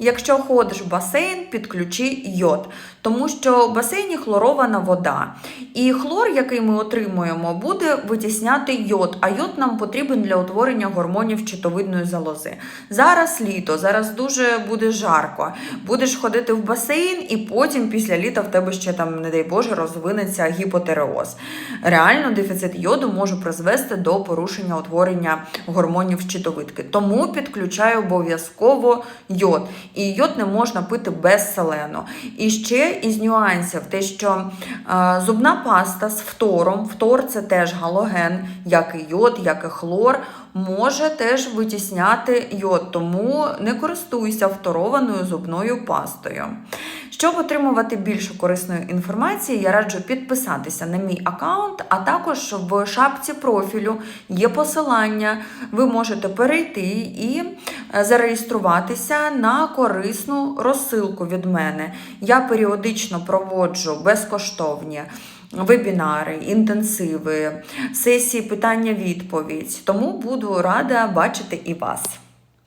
Якщо ходиш в басейн, підключи йод, тому що в басейні хлорована вода. І хлор, який ми отримуємо, буде витісняти йод, а йод нам потрібен для утворення гормонів щитовидної залози. Зараз літо, зараз дуже буде жарко. Будеш ходити в басейн, і потім після літа в тебе ще там, не дай Боже, розвинеться гіпотереоз. Реально дефіцит йоду може призвести до порушення утворення гормонів щитовидки. Тому підключаю обов'язково йод. І йод не можна пити без селену. І ще із нюансів, те, що е, зубна паста з фтором, фтор це теж галоген, як і йод, як і хлор, може теж витісняти йод, тому не користуйся фторованою зубною пастою. Щоб отримувати більше корисної інформації, я раджу підписатися на мій аккаунт, а також в шапці профілю є посилання. Ви можете перейти і зареєструватися на корисну розсилку від мене. Я періодично проводжу безкоштовні. Вебінари, інтенсиви, сесії питання-відповідь. Тому буду рада бачити і вас.